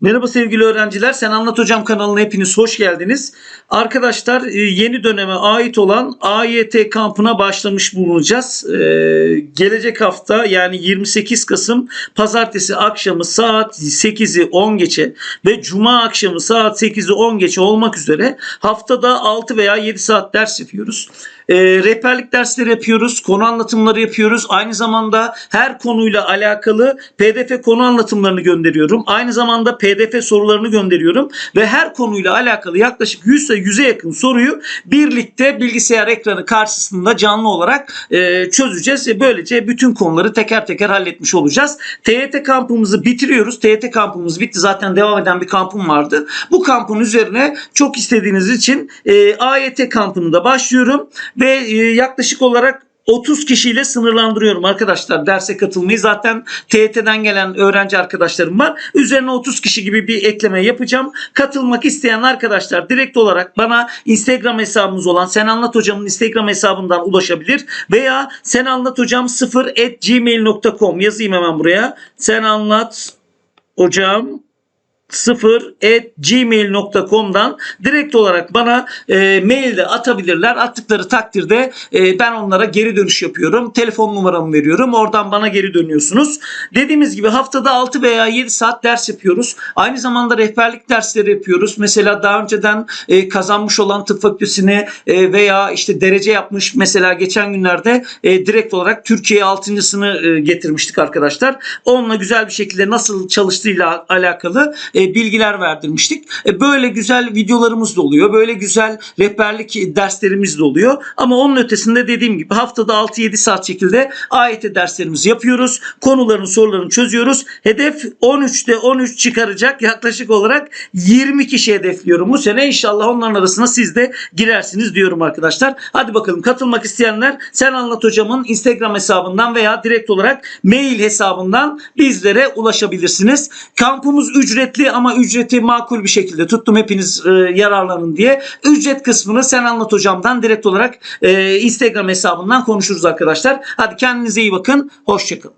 Merhaba sevgili öğrenciler. Sen Anlat Hocam kanalına hepiniz hoş geldiniz. Arkadaşlar e, yeni döneme ait olan AYT kampına başlamış bulunacağız. E, Gelecek hafta yani 28 Kasım pazartesi akşamı saat 8'i 10 geçe ve cuma akşamı saat 8'i 10 geçe olmak üzere haftada 6 veya 7 saat ders yapıyoruz. E, rehberlik dersleri yapıyoruz, konu anlatımları yapıyoruz. Aynı zamanda her konuyla alakalı PDF konu anlatımlarını gönderiyorum. Aynı zamanda PDF sorularını gönderiyorum ve her konuyla alakalı yaklaşık 100 ile 100'e yakın soruyu birlikte bilgisayar ekranı karşısında canlı olarak e, çözeceğiz ve böylece bütün konuları teker teker halletmiş olacağız. TYT kampımızı bitiriyoruz. TYT kampımız bitti. Zaten devam eden bir kampım vardı. Bu kampın üzerine çok istediğiniz için e, AYT kampını da başlıyorum ve e, yaklaşık olarak 30 kişiyle sınırlandırıyorum arkadaşlar derse katılmayı. Zaten TYT'den gelen öğrenci arkadaşlarım var. Üzerine 30 kişi gibi bir ekleme yapacağım. Katılmak isteyen arkadaşlar direkt olarak bana Instagram hesabımız olan Sen Anlat Hocam'ın Instagram hesabından ulaşabilir. Veya Sen Anlat Hocam 0 at gmail.com yazayım hemen buraya. Sen Anlat Hocam 0 at gmail.com'dan direkt olarak bana e, mail de atabilirler. Attıkları takdirde e, ben onlara geri dönüş yapıyorum. Telefon numaramı veriyorum. Oradan bana geri dönüyorsunuz. Dediğimiz gibi haftada 6 veya 7 saat ders yapıyoruz. Aynı zamanda rehberlik dersleri yapıyoruz. Mesela daha önceden e, kazanmış olan tıp fakültesini e, veya işte derece yapmış mesela geçen günlerde e, direkt olarak Türkiye 6.sını e, getirmiştik arkadaşlar. Onunla güzel bir şekilde nasıl çalıştığıyla alakalı e, bilgiler verdirmiştik. E, böyle güzel videolarımız da oluyor. Böyle güzel rehberlik derslerimiz de oluyor. Ama onun ötesinde dediğim gibi haftada 6-7 saat şekilde AYT derslerimizi yapıyoruz. Konuların sorularını çözüyoruz. Hedef 13'te 13 çıkaracak yaklaşık olarak 20 kişi hedefliyorum. Bu sene inşallah onların arasına siz de girersiniz diyorum arkadaşlar. Hadi bakalım katılmak isteyenler Sen Anlat Hocam'ın Instagram hesabından veya direkt olarak mail hesabından bizlere ulaşabilirsiniz. Kampımız ücretli ama ücreti makul bir şekilde tuttum hepiniz e, yararlanın diye. Ücret kısmını Sen Anlat Hocam'dan direkt olarak e, Instagram hesabından konuşuruz arkadaşlar. Hadi kendinize iyi bakın. Hoşçakalın.